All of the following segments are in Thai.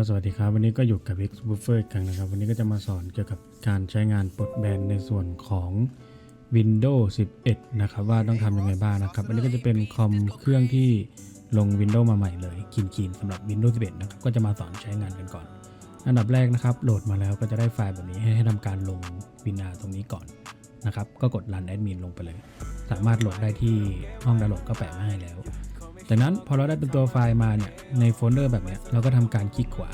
ก็สวัสดีครับ วันนี้ก็อยู่กับ X Buffer อีกครั้งนะครับ วันนี้ก็จะมาสอนเกี่ยวกับการใช้งานปลดแบนในส่วนของ Windows 11 นะครับ ว่าต้องทำยังไงบ้างนะครับ อันนี้ก็จะเป็นคอมเครื่องที่ลง Windows มาใหม่เลยคินๆสำหรับ Windows 11 นะครับ ก็จะมาสอนใช้งานกันก่อน อันดับแรกนะครับ โหลดมาแล้วก็จะได้ไฟล์แบบนี้ให้ให้ทำการลง WinR ตรงนี้ก่อนนะครับ ก็กด Run Admin ลงไปเลย สามารถโหลดได้ที่ห้องดาวน์โหลดก็แปะมาให้แล้ว จากนั้นพอเราได้เป็นตัวไฟล์มาเนี่ยในโฟลเดอร์แบบเนี้ยเราก็ทำการคลิกขวา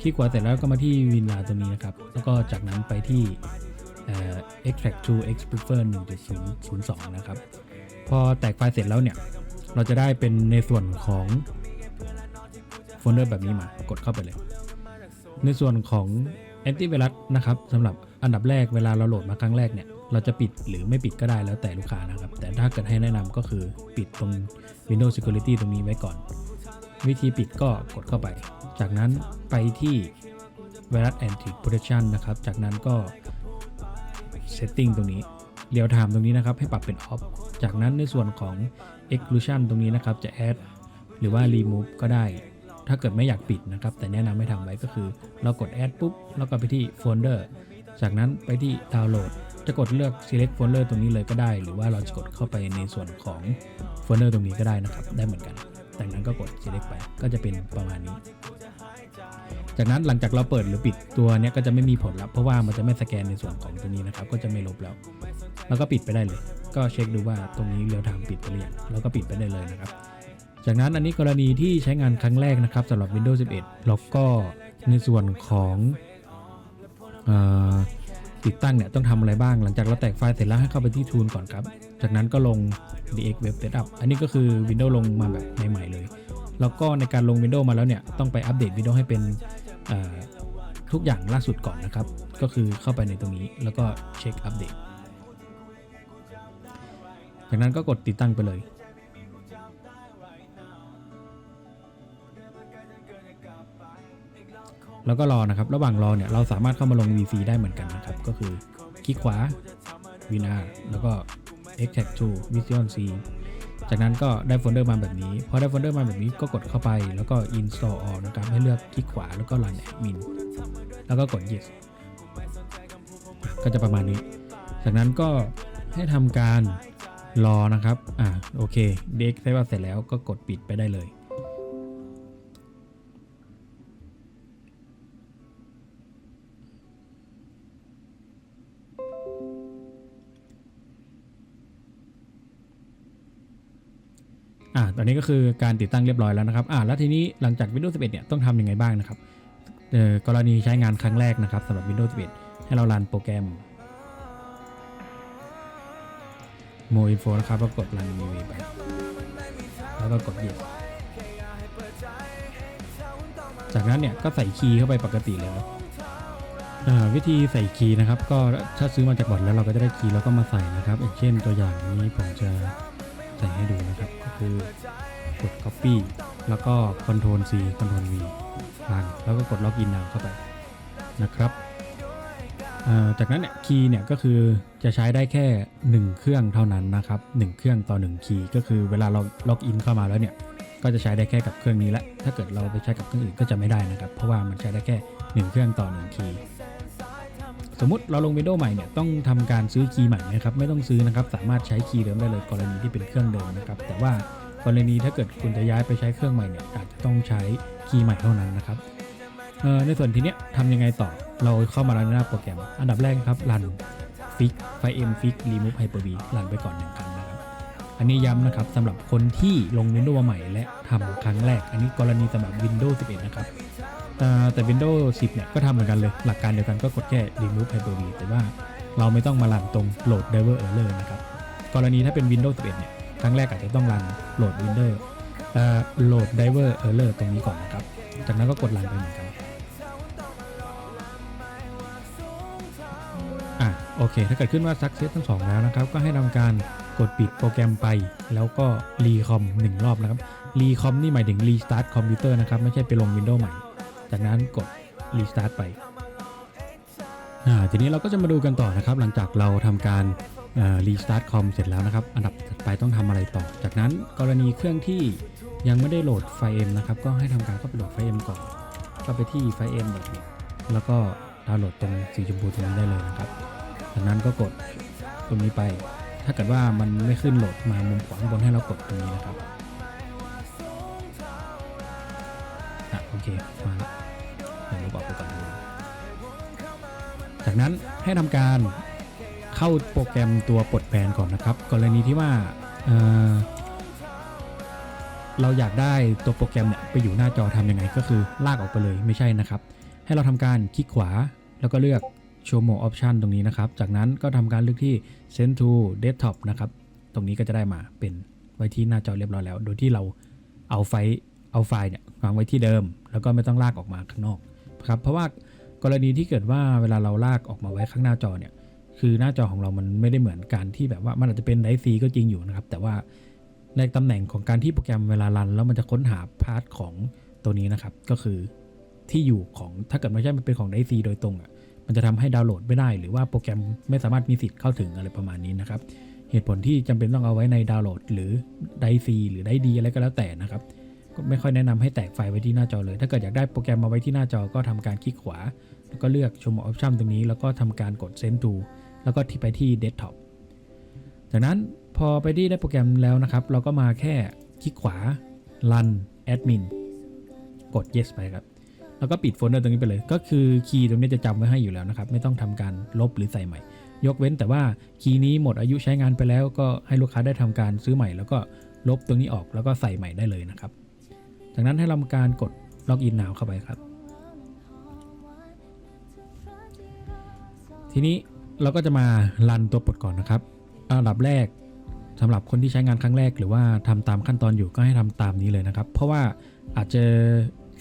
คลิกขวาเสร็จแล้วก็มาที่วินลาตัวนี้นะครับ แล้วก็จากนั้นไปที่ extract to Explorer 1.002 นะครับ พอแตกไฟล์เสร็จแล้วเนี่ย เราจะได้เป็นในส่วนของโฟลเดอร์แบบนี้มากดเข้าไปเลย ในส่วนของ antivirus นะครับสำหรับอันดับแรกเวลาเราโหลดมาครั้งแรกเนี่ย เราจะปิดหรือไม่ปิดก็ได้แล้วแต่ลูกค้านะครับ แต่ถ้าเกิดให้แนะนำก็คือปิดตรง Windows Security ตรงนี้ไว้ก่อน วิธีปิดก็กดเข้าไป จากนั้นไปที่ Virus Anti Protection นะครับ จากนั้นก็ Setting ตรงนี้ Real Time ตรงนี้นะครับให้ปรับเป็น Off จากนั้นในส่วนของ Exclusion ตรงนี้นะครับจะ Add หรือว่า Remove ก็ได้ ถ้าเกิดไม่อยากปิดนะครับ แต่แนะนำให้ทำไว้ก็คือ เรากด Add ปุ๊บ แล้วก็ไปที่ Folder จากนั้นไปที่ Download จะกดเลือก Select Folder ตรงนี้เลยก็ได้ หรือว่าเราจะกดเข้าไปในส่วนของโฟลเดอร์ตรงนี้ก็ได้นะครับ ได้เหมือนกันจากนั้นก็กด select ไปก็จะเป็นประมาณนี้ จากนั้นหลังจากเราเปิดหรือปิดตัวเนี้ยก็จะไม่มีผลแลัพธ์เพราะว่ามันจะไม่สแกนในส่วนของตัวนี้นะครับ ก็จะไม่ลบแล้ว แล้วก็ปิดไปได้เลย ก็เช็คดูว่าตรงนี้เรียวทำปิดไปหรือยังแล้วก็ปิดไปได้เลยนะครับ จากนั้นอันนี้กรณีที่ใช้งานครั้งแรกนะครับสำหรับ Windows 11 แล้วก็ในส่วนของ ติดตั้งเนี่ยต้องทำอะไรบ้าง หลังจากเราแตกไฟล์เสร็จแล้วให้เข้าไปที่ Tool ก่อนครับ จากนั้นก็ลง DX Web Setup อันนี้ก็คือ Windows ลงมาแบบใหม่ๆเลย แล้วก็ในการลง Windows มาแล้วเนี่ยต้องไปอัปเดต Windows ให้เป็นทุกอย่างล่าสุดก่อนนะครับ ก็คือเข้าไปในตรงนี้แล้วก็เช็คอัปเดต จากนั้นก็กดติดตั้งไปเลย แล้วก็รอนะครับ ระหว่างรอเนี่ยเราสามารถเข้ามาลง VC ได้เหมือนกันนะครับ ก็คือคลิกขวา WinR แล้วก็ extract to Vision C จากนั้นก็ได้โฟลเดอร์มาแบบนี้ พอได้โฟลเดอร์มาแบบนี้ก็กดเข้าไปแล้วก็ install all นะครับ ให้เลือกคลิกขวาแล้วก็ run admin แล้วก็กด yes ก็จะประมาณนี้ จากนั้นก็ให้ทำการรอนะครับ อ่าโอเค เด็กใช้ว่าเสร็จแล้วก็กดปิดไปได้เลย ตอนนี้ก็คือการติดตั้งเรียบร้อยแล้วนะครับอ่าแล้วทีนี้หลังจาก Windows 11 เนี่ยต้องทำยังไงบ้างนะครับเอ่อกรณีใช้งานครั้งแรกนะครับสำหรับ Windows 11 ให้เรารันโปรแกรม Mo Info นะครับแล้วกด Run UV ไปแล้วก็กด Yes จากนั้นเนี่ยก็ใส่คีย์เข้าไปปกติเลยครับวิธีใส่คีย์นะครับ ก็ถ้าซื้อมาจากบอร์ดแล้วเราก็จะได้คีย์แล้วก็มาใส่นะครับอย่างเช่นตัวอย่างนี้ผมจะ ใส่ให้ดูนะครับ ก็คือกด Copy แล้วก็ Ctrl C Ctrl V รันแล้วก็กด Login Now เข้าไปนะครับจากนั้นเนี่ยคีย์เนี่ยก็คือจะใช้ได้แค่ 1 เครื่องเท่านั้นนะครับ1เครื่องต่อ 1 คีย์ก็คือเวลาเราล็อกอินเข้ามาแล้วเนี่ยก็จะใช้ได้แค่กับเครื่องนี้และถ้าเกิดเราไปใช้กับเครื่องอื่นก็จะไม่ได้นะครับ เพราะว่ามันใช้ได้แค่ 1 เครื่องต่อ 1 คีย์ สมมติเราลง Windows ใหม่เนี่ยต้องทำการซื้อคีย์ใหม่นะครับไม่ต้องซื้อนะครับสามารถใช้คีย์เดิมได้เลยกรณีที่เป็นเครื่องเดิมนะครับแต่ว่ากรณีถ้าเกิดคุณจะย้ายไปใช้เครื่องใหม่เนี่ยอาจจะต้องใช้คีย์ใหม่เท่านั้นนะครับในส่วนทีเนี้ยทำยังไงต่อเราเข้ามาแล้วในหน้าโปรแกรม อันดับแรกครับรันฟิกไฟเอ็มฟิกรีมูฟไฮเปอร์บีรันไปก่อนหนึ่งครั้งนะครับ อันนี้ย้ำนะครับสำหรับคนที่ลง Windows ใหม่และทำครั้งแรก อันนี้กรณีสำหรับ Windows 11 นะครับ แต่ Windows 10 เนี่ย ก็ทำเหมือนกันเลย หลักการเดียวกันก็กดแค่ remove hyper-v แต่ว่าเราไม่ต้องมารันตรง load driver error นะครับ กรณีถ้าเป็น Windows 11 เนี่ย ครั้งแรกอาจจะต้องรัน load window เอ่อ load driver error ตรงนี้ก่อนนะครับ จากนั้นก็กดรันไปเหมือนกันอะโอเค ถ้าเกิดขึ้นว่า success ทั้งสองแล้วนะครับ ก็ให้ทำการกดปิดโปรแกรมไป แล้วก็รีคอมหนึ่งรอบนะครับรีคอมนี่หมายถึงรีสตาร์ทคอมพิวเตอร์นะครับ ไม่ใช่ไปลง Windows ใหม่ จากนั้นกดรีสตาร์ทไปทีนี้เราก็จะมาดูกันต่อนะครับ หลังจากเราทำการรีสตาร์ทคอมเสร็จแล้วนะครับ อันดับถัดไปต้องทำอะไรต่อ จากนั้นกรณีเครื่องที่ยังไม่ได้โหลดไฟล์ M นะครับ ก็ให้ทำการเข้าไปโหลดไฟล์ M ก่อนก็ไปที่ไฟเอ็มแล้วก็ดาวน์โหลดตรงสีชมพูตรงนี้ได้เลยนะครับ จากนั้นก็กดตรงนี้ไป ถ้าเกิดว่ามันไม่ขึ้นโหลดมามุมขวาบนให้เรากดตรงนี้นะครับ อะโอเคมาละเดี๋ยวเราบอกไปก่อนดูจากนั้นให้ทำการเข้าโปรแกรมตัวปลดแบนก่อนนะครับ กรณีที่ว่าเเราอยากได้ตัวโปรแกรมเนี่ยไปอยู่หน้าจอทำยังไงก็คือลากออกไปเลยไม่ใช่นะครับ ให้เราทำการคลิกขวาแล้วก็เลือก Show More Option ตรงนี้นะครับ จากนั้นก็ทำการเลือกที่ Send to Desktop นะครับ ตรงนี้ก็จะได้มาเป็นไว้ที่หน้าจอเรียบร้อยแล้ว โดยที่เราเอาไฟล์เอาไฟล์เนี่ย วางไว้ที่เดิม แล้วก็ไม่ต้องลากออกมาข้างนอกครับเพราะว่ากรณีที่เกิดว่าเวลาเราลากออกมาไว้ข้างหน้าจอเนี่ยคือหน้าจอของเรามันไม่ได้เหมือนการที่แบบว่ามันอาจจะเป็นไดซีก็จริงอยู่นะครับ แต่ว่าในตำแหน่งของการที่โปรแกรมเวลารัน แล้วมันจะค้นหาพาร์ทของตัวนี้นะครับ ก็คือที่อยู่ของถ้าเกิดไม่ใช่มันเป็นของไดซีโดยตรงอะมันจะทำให้ดาวน์โหลดไม่ได้ หรือว่าโปรแกรมไม่สามารถมีสิทธิ์เข้าถึงอะไรประมาณนี้นะครับ เหตุผลที่จำเป็นต้องเอาไว้ในดาวน์โหลด หรือไดซีหรือไดดีอะไรก็แล้วแต่นะครับ ไม่ค่อยแนะนำให้แตกไฟล์ไว้ที่หน้าจอเลย ถ้าเกิดอยากได้โปรแกรมมาไว้ที่หน้าจอก็ทำการคลิกขวา แล้วก็เลือกชมออปชั่นตรงนี้ แล้วก็ทำการกด Send to แล้วก็ที่ไปที่ Desktop จากนั้นพอไปที่ได้โปรแกรมแล้วนะครับ เราก็มาแค่คลิกขวา Run Admin กด Yes ไปครับ แล้วก็ปิดโฟลเดอร์ตรงนี้ไปเลย ก็คือคีย์ตรงนี้จะจำไว้ให้อยู่แล้วนะครับ ไม่ต้องทำการลบหรือใส่ใหม่ ยกเว้นแต่ว่าคีย์นี้หมดอายุใช้งานไปแล้ว ก็ให้ลูกค้าได้ทำการซื้อใหม่ แล้วก็ลบตรงนี้ออกแล้วก็ใส่ใหม่ได้เลยนะครับ จากนั้นให้เราทำการกดล็อกอิน now เข้าไปครับ ทีนี้เราก็จะมารันตัวปลดก่อนนะครับอันดับแรกสำหรับคนที่ใช้งานครั้งแรก หรือว่าทำตามขั้นตอนอยู่ก็ให้ทำตามนี้เลยนะครับ เพราะว่าอาจจะ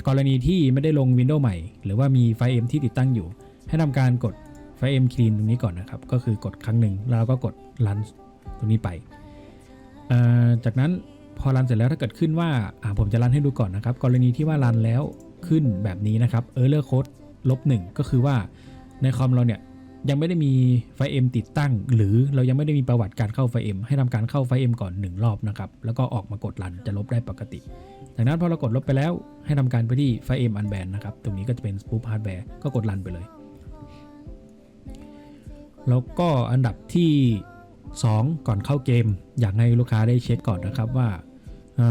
กรณีที่ไม่ได้ลง Windows ใหม่ หรือว่ามีไฟล์ M ที่ติดตั้งอยู่ ให้ทำการกดไฟล์ M clean ตรงนี้ก่อนนะครับ ก็คือกดครั้งหนึ่งแล้วเราก็กด run ตรงนี้ไป จากนั้น พอรันเสร็จแล้วถ้าเกิดขึ้นว่าอ่าผมจะรันให้ดูก่อนนะครับ กรณีที่ว่ารันแล้วขึ้นแบบนี้นะครับ error code ลบหนึ่งก็คือว่าในคอมเราเนี่ยยังไม่ได้มีไฟล์ M ติดตั้ง หรือเรายังไม่ได้มีประวัติการเข้าไฟล์ M ให้ทำการเข้าไฟล์ M ก่อน 1 รอบนะครับ แล้วก็ออกมากดรันจะลบได้ปกติ จากนั้นพอเรากดลบไปแล้วให้ทำการไปที่ไฟล์ M unban นนะครับ ตรงนี้ก็จะเป็น spoof hardware ก็กดรันไปเลย แล้วก็อันดับที่ 2 ก่อนเข้าเกม อยากให้ลูกค้าได้เช็คก่อนนะครับว่า อ่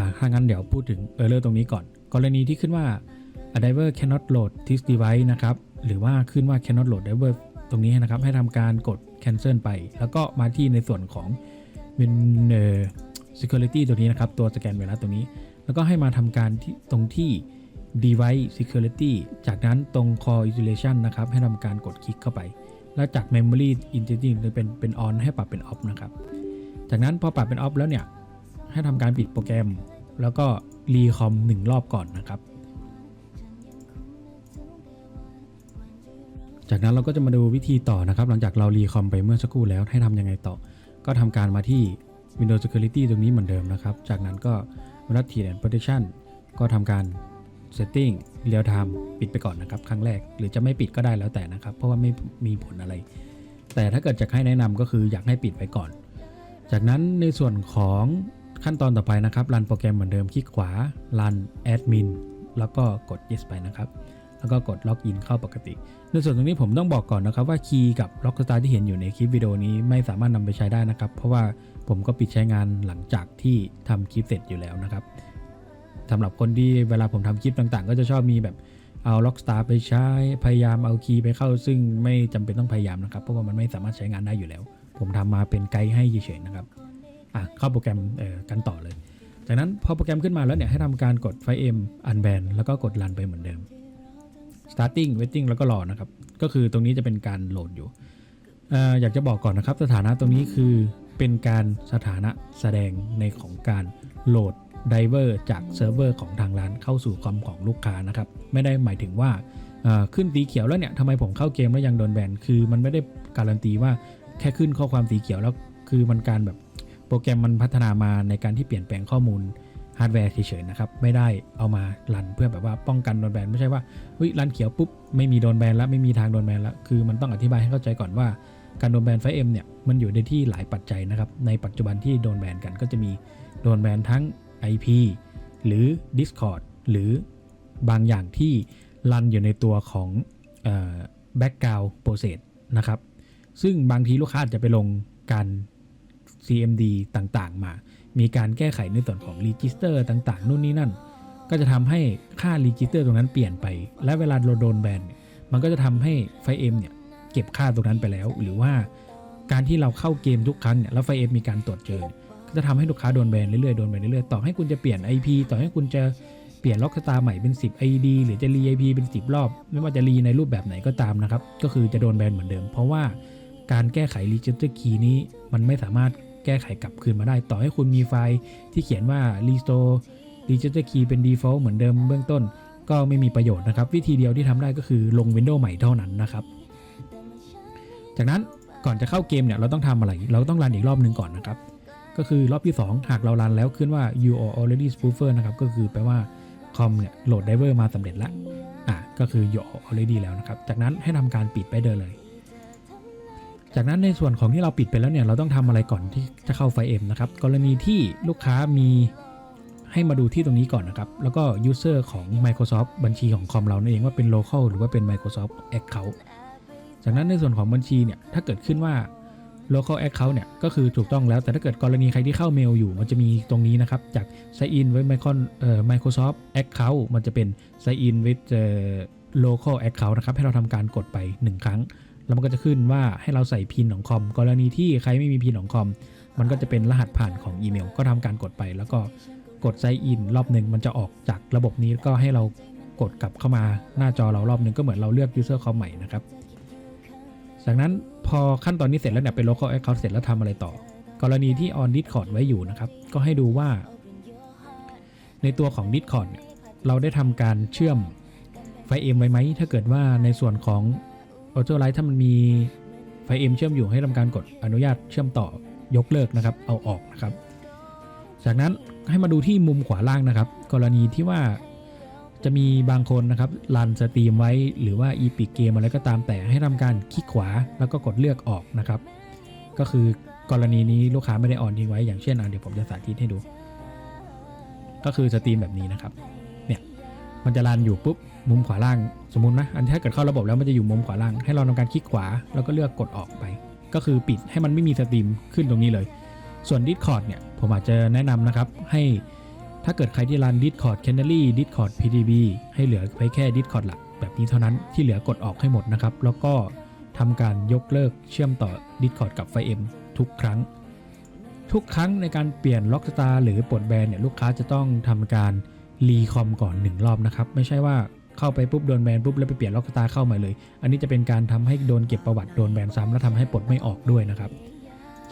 าถ้างั้นเดี๋ยวพูดถึง error ตรงนี้ก่อน กรณีที่ขึ้นว่า a diver cannot load this device นะครับ หรือว่าขึ้นว่า cannot load diver ตรงนี้นะครับ ให้ทำการกด cancel ไป แล้วก็มาที่ในส่วนของ Win security ตัวนี้นะครับ ตัวสแกนไวรัสตรงนี้ แล้วก็ให้มาทำการที่ตรงที่ device security จากนั้นตรง core isolation นะครับ ให้ทำการกดคลิกเข้าไป แล้วจาก memory integrity เป็นเป็น on ให้ปรับเป็น off นะครับ จากนั้นพอปรับเป็น off แล้วเนี่ย ให้ทำการปิดโปรแกรม แล้วก็รีคอมหนึ่งรอบก่อนนะครับ จากนั้นเราก็จะมาดูวิธีต่อนะครับ หลังจากเรารีคอมไปเมื่อสักครู่แล้วให้ทำยังไงต่อ ก็ทำการมาที่ Windows Security ตรงนี้เหมือนเดิมนะครับ จากนั้นก็ Windows 10 and Protection ก็ทำการ Setting Real Time ปิดไปก่อนนะครับ ครั้งแรกหรือจะไม่ปิดก็ได้แล้วแต่นะครับ เพราะว่าไม่มีผลอะไร แต่ถ้าเกิดจะให้แนะนำก็คืออยากให้ปิดไว้ก่อน จากนั้นในส่วนของ ขั้นตอนต่อไปนะครับรันโปรแกรมเหมือนเดิมคลิกขวารัน Admin แล้วก็กด Yes ไปนะครับแล้วก็กดล็อกอินเข้าปกติ ในส่วนตรงนี้ผมต้องบอกก่อนนะครับว่าคีย์กับล็อกสตาร์ที่เห็นอยู่ในคลิปวิดีโอนี้ไม่สามารถนำไปใช้ได้นะครับ เพราะว่าผมก็ปิดใช้งานหลังจากที่ทำคลิปเสร็จอยู่แล้วนะครับสำหรับคนที่เวลาผมทำคลิปต่างๆ ก็จะชอบมีแบบเอาล็อกสตาร์ไปใช้พยายามเอาคีย์ไปเข้า ซึ่งไม่จำเป็นต้องพยายามนะครับ เพราะว่ามันไม่สามารถใช้งานได้อยู่แล้ว ผมทำมาเป็นไกด์ให้เฉยๆนะครับ อะเข้าโปรแกรมกันต่อเลย จากนั้นพอโปรแกรมขึ้นมาแล้วเนี่ยให้ทำการกดไฟล์ M unban แล้วก็กดรันไปเหมือนเดิม starting waiting แล้วก็รอนะครับ ก็คือตรงนี้จะเป็นการโหลดอยู่ออยากจะบอกก่อนนะครับสถานะตรงนี้คือเป็นการสถานะแสดงในของการโหลดไดเวอร์จากเซิร์ฟเวอร์ของทางร้านเข้าสู่คอมของลูกค้านะครับ ไม่ได้หมายถึงว่าขึ้นสีเขียวแล้วเนี่ยทำไมผมเข้าเกมแล้วยังโดนแบนคือมันไม่ได้การันตีว่าแค่ขึ้นข้อความสีเขียวแล้วคือมันการแบบ โปรแกรมมันพัฒนามาในการที่เปลี่ยนแปลงข้อมูลฮาร์ดแวร์เฉยๆนะครับ ไม่ได้เอามารันเพื่อแบบว่าป้องกันโดนแบนไม่ใช่ว่าเฮ้ยรันเขียวปุ๊บไม่มีโดนแบนแล้วไม่มีทางโดนแบนแล้ว คือมันต้องอธิบายให้เข้าใจก่อนว่าการโดนแบนไฟเอ็มเนี่ยมันอยู่ในที่หลายปัจจัยนะครับ ในปัจจุบันที่โดนแบนกันก็จะมีโดนแบนทั้ง IP หรือ Discord หรือบางอย่างที่รันอยู่ในตัวของเอ่อ background process นะครับ ซึ่งบางทีลูกค้าอาจจะไปลงการ CMD ต่างๆ มา มีการแก้ไขในส่วนของ register ต่างๆ นู่นนี่นั่น ก็จะทำให้ค่า register ตรงนั้นเปลี่ยนไป และเวลาเราโดนแบนมันก็จะทำให้ไฟเอ็มเนี่ยเก็บค่าตรงนั้นไปแล้ว หรือว่าการที่เราเข้าเกมทุกครั้งเนี่ยแล้วไฟเอ็มมีการตรวจเจอ ก็จะทำให้ลูกค้าโดนแบนเรื่อยๆ โดนแบนเรื่อยๆ ต่อให้คุณจะเปลี่ยน IP ต่อให้คุณจะเปลี่ยนล็อกสตาร์ใหม่เป็น 10 ID หรือจะรี IP เป็น 10 รอบ ไม่ว่าจะรีในรูปแบบไหนก็ตามนะครับ ก็คือจะโดนแบนเหมือนเดิม เพราะว่าการแก้ไข register key นี้มันไม่สามารถ แก้ไขกลับคืนมาได้ ต่อให้คุณมีไฟล์ที่เขียนว่า restore register key เป็น default เหมือนเดิมเบื้องต้น ก็ไม่มีประโยชน์นะครับ วิธีเดียวที่ทำได้ก็คือลง Windows ใหม่เท่านั้นนะครับ จากนั้นก่อนจะเข้าเกมเนี่ยเราต้องทำอะไร เราต้องรันอีกรอบหนึ่งก่อนนะครับ ก็คือรอบที่ 2 หากเรารันแล้วขึ้นว่า you are already spoofer นะครับก็คือแปลว่าคอมเนี่ยโหลดไดเวอร์มาสำเร็จแล้วอะก็คือ you are already แล้วนะครับ จากนั้นให้ทำการปิดไปเดินเลย จากนั้นในส่วนของที่เราปิดไปแล้วเนี่ยเราต้องทำอะไรก่อนที่จะเข้าไฟเอ็มนะครับกรณีที่ลูกค้ามีให้มาดูที่ตรงนี้ก่อนนะครับ แล้วก็ user ของ Microsoft บัญชีของคอมเรานั่นเองว่าเป็น local หรือว่าเป็น Microsoft Account จากนั้นในส่วนของบัญชีเนี่ยถ้าเกิดขึ้นว่า local account เนี่ยก็คือถูกต้องแล้วแต่ถ้าเกิดกรณีใครที่เข้าเมลอยู่ มันจะมีตรงนี้นะครับ จาก sign in ไว้ Micron เอ่อ Microsoft account มันจะเป็น sign in with เอ่อ local account นะครับ ให้เราทำการกดไป 1 ครั้ง แล้วมันก็จะขึ้นว่าให้เราใส่พินของคอม กรณีที่ใครไม่มีพินของคอม มันก็จะเป็นรหัสผ่านของอีเมล ก็ทำการกดไป แล้วก็กด sign in รอบหนึ่งมันจะออกจากระบบนี้ก็ให้เรากดกลับเข้ามาหน้าจอเรารอบหนึ่งก็เหมือนเราเลือก user คอมใหม่นะครับ จากนั้นพอขั้นตอนนี้เสร็จแล้วเนี่ยเป็น local account เสร็จแล้วทำอะไรต่อ กรณีที่ on discord ไว้อยู่นะครับ ก็ให้ดูว่า ในตัวของ discord เนี่ยเราได้ทำการเชื่อมไฟเอ็มไว้ไหม ถ้าเกิดว่าในส่วนของ auto light ถ้ามันมีไฟเอ็มเชื่อมอยู่ให้ทำการกดอนุญาตเชื่อมต่อยกเลิกนะครับ เอาออกนะครับ จากนั้นให้มาดูที่มุมขวาล่างนะครับ กรณีที่ว่าจะมีบางคนนะครับรันสตรีมไว้หรือว่า e p i c Game อะไรก็ตามแต่ให้ทำการคลิกขวาแล้วก็กดเลือกออกนะครับ ก็คือกรณีนี้ลูกค้าไม่ได้ออนทิ้งไว้อย่างเช่นอะเดี๋ยวผมจะสาธิตให้ดู ก็คือสตรีมแบบนี้นะครับ มันจะรันอยู่ปุ๊บมุมขวาล่างสมมุตินะอันถ้าเกิดเข้าระบบแล้วมันจะอยู่มุมขวาล่างให้เราทำการคลิกขวาแล้วก็เลือกกดออกไป ก็คือปิดให้มันไม่มีสตรีมขึ้นตรงนี้เลย ส่วน Discord เนี่ยผมอาจจะแนะนำนะครับให้ถ้าเกิดใครที่รัน Discord Canary Discord PDB ให้เหลือไปแค่ Discord หลักแบบนี้เท่านั้นที่เหลือกดออกให้หมดนะครับ แล้วก็ทำการยกเลิกเชื่อมต่อ Discord กับไฟ M ทุกครั้ง ทุกครั้งในการเปลี่ยนล็อกสตาร์หรือปลดแบนเนี่ยลูกค้าจะต้องทำการ รีคอมก่อน 1 รอบนะครับ ไม่ใช่ว่าเข้าไปปุ๊บโดนแบนปุ๊บแล้วไปเปลี่ยนล็อกสตาร์เข้ามาเลย อันนี้จะเป็นการทำให้โดนเก็บประวัติโดนแบนซ้ำและทำให้ปลดไม่ออกด้วยนะครับ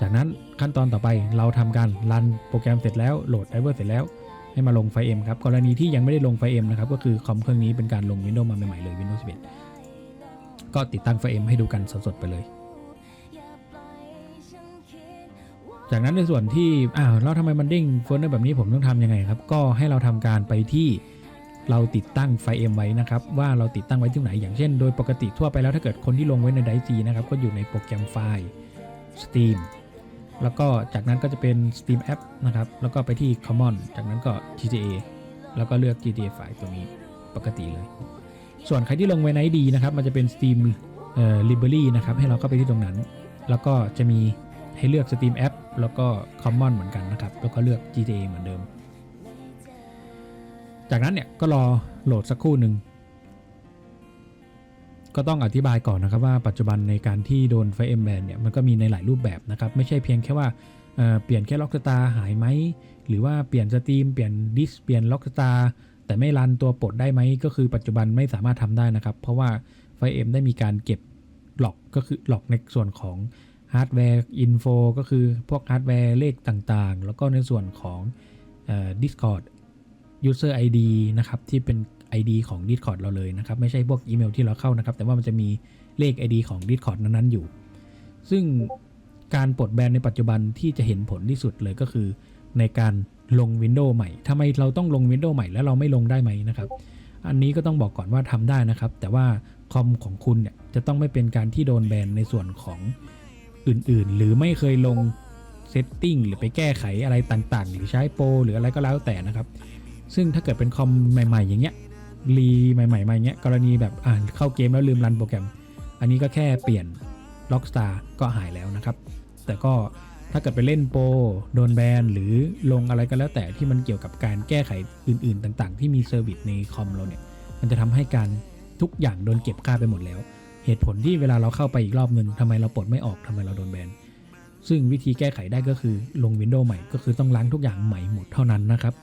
จากนั้นขั้นตอนต่อไปเราทำการรันโปรแกรมเสร็จแล้วโหลดไดเวอร์เสร็จแล้วให้มาลงไฟเอ็มครับกรณีที่ยังไม่ได้ลงไฟเอ็มนะครับก็คือคอมเครื่องนี้เป็นการลง Windows มาใหม่ๆเลย Windows 11 ก็ติดตั้งไฟเอ็มให้ดูกันสดๆไปเลย จากนั้นในส่วนที่อ้าวแล้วทำไมมันเด้งโฟลเดอร์แบบนี้ผมต้องทำยังไงครับ ก็ให้เราทำการไปที่เราติดตั้งไฟเอ็มไว้นะครับ ว่าเราติดตั้งไว้ที่ไหน อย่างเช่นโดยปกติทั่วไปแล้วถ้าเกิดคนที่ลงไว้ในไดซีนะครับก็อยู่ในโปรแกรมไฟล์ Steam แล้วก็จากนั้นก็จะเป็น Steam App นะครับ แล้วก็ไปที่ Common จากนั้นก็ GTA แล้วก็เลือก GTA ไฟล์ตรงนี้ปกติเลย ส่วนใครที่ลงไว้ในดีนะครับ มันจะเป็น Steam เอ่อ Library นะครับ ให้เราเข้าไปที่ตรงนั้น แล้วก็จะมีให้เลือก Steam App แล้วก็ Common เหมือนกันนะครับ แล้วก็เลือก GTA เหมือนเดิม จากนั้นเนี่ยก็รอโหลดสักครู่หนึ่ง ก็ต้องอธิบายก่อนนะครับว่าปัจจุบันในการที่โดนไฟเอ็มแบนเนี่ยมันก็มีในหลายรูปแบบนะครับ ไม่ใช่เพียงแค่ว่าเเปลี่ยนแค่ล็อกสตาร์หายไหม หรือว่าเปลี่ยนสตรีมเปลี่ยนดิสเปลี่ยนล็อกสตาร์แต่ไม่รันตัวปลดได้ไหมก็คือปัจจุบันไม่สามารถทำได้นะครับ เพราะว่าไฟเอ็มได้มีการเก็บหลอกก็คือหลอกในส่วนของ ฮาร์ดแวร์อินโฟก็คือพวกฮาร์ดแวร์เลขต่างๆ แล้วก็ในส่วนของเอ่อ Discord user ID นะครับ ที่เป็น ID ของ Discord เราเลยนะครับ ไม่ใช่พวกอีเมลที่เราเข้านะครับ แต่ว่ามันจะมีเลข ID ของ Discord นั้นๆอยู่ ซึ่งการปลดแบนในปัจจุบันที่จะเห็นผลที่สุดเลยก็คือ ในการลง Windows ใหม่ทำไมเราต้องลง Windows ใหม่แล้วเราไม่ลงได้ไหมนะครับ อันนี้ก็ต้องบอกก่อนว่าทำได้นะครับ แต่ว่าคอมของคุณเนี่ยจะต้องไม่เป็นการที่โดนแบนในส่วนของ อื่นๆ หรือไม่เคยลงเซตติ้งหรือไปแก้ไขอะไรต่างๆ หรือใช้โปรหรืออะไรก็แล้วแต่นะครับ ซึ่งถ้าเกิดเป็นคอมใหม่ ๆ อย่างเงี้ยรีใหม่ๆมาอย่างเงี้ยกรณีแบบอ่านเข้าเกมแล้วลืมรันโปรแกรม อันนี้ก็แค่เปลี่ยน Rockstar ก็หายแล้วนะครับ แต่ก็ถ้าเกิดไปเล่นโปรโดนแบนหรือลงอะไรก็แล้วแต่ที่มันเกี่ยวกับการแก้ไขอื่น ๆ ต่าง ๆ ที่มีเซอร์วิสในคอมเราเนี่ย มันจะทำให้การทุกอย่างโดนเก็บค่าไปหมดแล้ว เหตุผลที่เวลาเราเข้าไปอีกรอบหนึ่งทำไมเราปลดไม่ออกทำไมเราโดนแบนซึ่งวิธีแก้ไขได้ก็คือลง Windows ใหม่ก็คือต้องล้างทุกอย่างใหม่หมดเท่านั้นนะครับ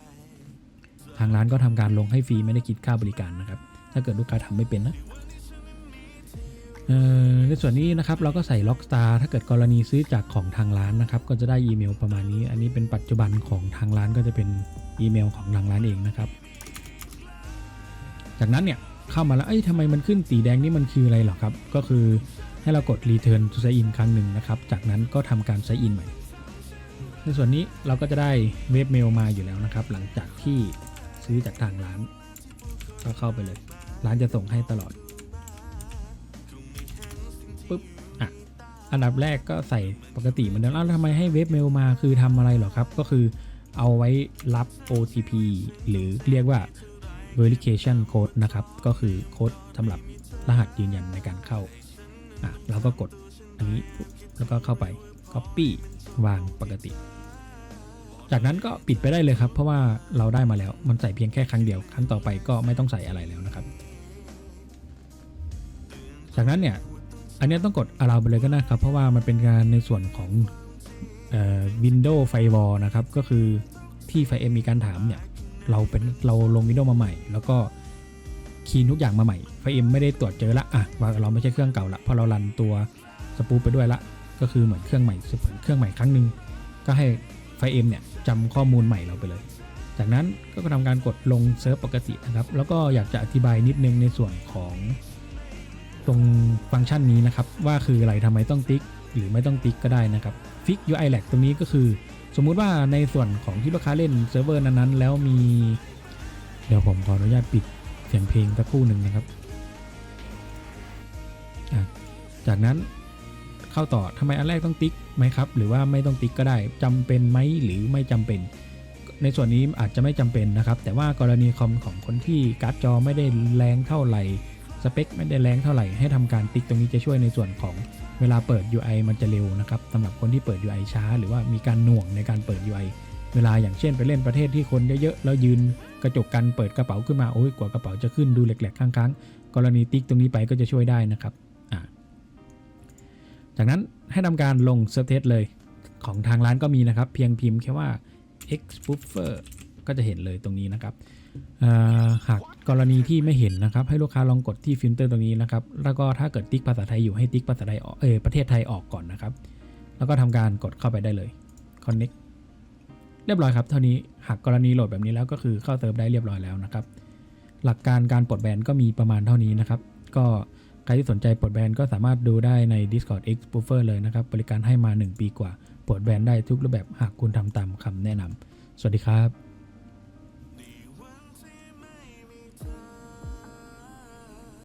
ทางร้านก็ทำการลงให้ฟรีไม่ได้คิดค่าบริการนะครับ ถ้าเกิดลูกค้าทำไม่เป็นนะในส่วนนี้นะครับเราก็ใส่ Lockstar ถ้าเกิดกรณีซื้อจากของทางร้านนะครับ ก็จะได้อีเมลประมาณนี้ อันนี้เป็นปัจจุบันของทางร้านก็จะเป็นอีเมลของทางร้านเองนะครับ จากนั้นเนี่ย เข้ามาแล้ว เอ้ยทำไมมันขึ้นสีแดงนี่มันคืออะไรหรอครับ ก็คือให้เรากด return to sign in ครั้งหนึ่งนะครับ จากนั้นก็ทำการ sign in ใหม่ ในส่วนนี้เราก็จะได้เว็บเมลมาอยู่แล้วนะครับ หลังจากที่ซื้อจากทางร้าน ก็เข้าไปเลย ร้านจะส่งให้ตลอดปุ๊บอะอันดับแรกก็ใส่ปกติเหมือนเดิมแล้วทำไมให้เว็บเมลมาคือทำอะไรหรอครับ ก็คือเอาไว้รับ OTP หรือเรียกว่า verification code นะครับ ก็คือโค้ดสำหรับรหัสยืนยันในการเข้า อะเราก็กดอันนี้แล้วก็เข้าไป copy วางปกติ จากนั้นก็ปิดไปได้เลยครับ เพราะว่าเราได้มาแล้วมันใส่เพียงแค่ครั้งเดียว ครั้งต่อไปก็ไม่ต้องใส่อะไรแล้วนะครับ จากนั้นเนี่ยอันนี้ต้องกด allow ไปเลยก็ได้ครับ เพราะว่ามันเป็นการในส่วนของ Windows Firewall นะครับ ก็คือที่ไฟเอ็มมีการถามเนี่ย เราเป็นเราลง Windows มาใหม่ แล้วก็คีย์ทุกอย่างมาใหม่ไฟเอ็มไม่ได้ตรวจเจอละอะว่าเราไม่ใช่เครื่องเก่าละเพราะเรารันตัวสปูปไปด้วยละ ก็คือเหมือนเครื่องใหม่เหมือนเครื่องใหม่ครั้งหนึ่งก็ให้ไฟเอ็มเนี่ยจำข้อมูลใหม่เราไปเลย จากนั้นก็ทำการกดลงเซิร์ฟปกตินะครับ แล้วก็อยากจะอธิบายนิดนึงในส่วนของตรงฟังก์ชันนี้นะครับ ว่าคืออะไรทำไมต้องติ๊กหรือไม่ต้องติ๊กก็ได้นะครับ Fix UI lag ตรงนี้ก็คือ สมมุติว่าในส่วนของที่ลูกค้าเล่นเซิร์ฟเวอร์นั้นๆ แล้วมี เดี๋ยวผมขออนุญาตปิดเสียงเพลงสักครู่หนึ่งนะครับ จากนั้นเข้าต่อทำไมอันแรกต้องติ๊กไหมครับ หรือว่าไม่ต้องติ๊กก็ได้จำเป็นไหมหรือไม่จำเป็น ในส่วนนี้อาจจะไม่จำเป็นนะครับ แต่ว่ากรณีคอมของคนที่การ์ดจอไม่ได้แรงเท่าไหร่สเปคไม่ได้แรงเท่าไหร่ให้ทำการติ๊กตรงนี้จะช่วยในส่วนของ เวลาเปิด UI มันจะเร็วนะครับสำหรับคนที่เปิด UI ช้า หรือว่ามีการหน่วงในการเปิด UI เวลาอย่างเช่นไปเล่นประเทศที่คนเยอะๆแล้วยืนกระจกกันเปิดกระเป๋าขึ้นมาโอ้ยกว่ากระเป๋าจะขึ้นดูแหลกๆค้างๆ กรณีติ๊กตรงนี้ไปก็จะช่วยได้นะครับจากนั้นให้ทำการลงเซิร์ฟเทสเลยของทางร้านก็มีนะครับ เพียงพิมพ์แค่ว่า x buffer ก็จะเห็นเลยตรงนี้นะครับหากกรณีที่ไม่เห็นนะครับ ให้ลูกค้าลองกดที่ฟิลเตอร์ตรงนี้นะครับ แล้วก็ถ้าเกิดติ๊กภาษาไทยอยู่ให้ติ๊กภาษาไทยออกเออประเทศไทยออกก่อนนะครับ แล้วก็ทำการกดเข้าไปได้เลย connect เรียบร้อยครับ เท่านี้หากกรณีโหลดแบบนี้แล้วก็คือเข้าเติมได้เรียบร้อยแล้วนะครับ หลักการการปลดแบนก็มีประมาณเท่านี้นะครับ ก็ใครที่สนใจปลดแบนก็สามารถดูได้ใน Discord X Buffer เลยนะครับ บริการให้มา 1 ปีกว่า ปลดแบนได้ทุกรูปแบบหากคุณทำตามคำแนะนำสวัสดีครับ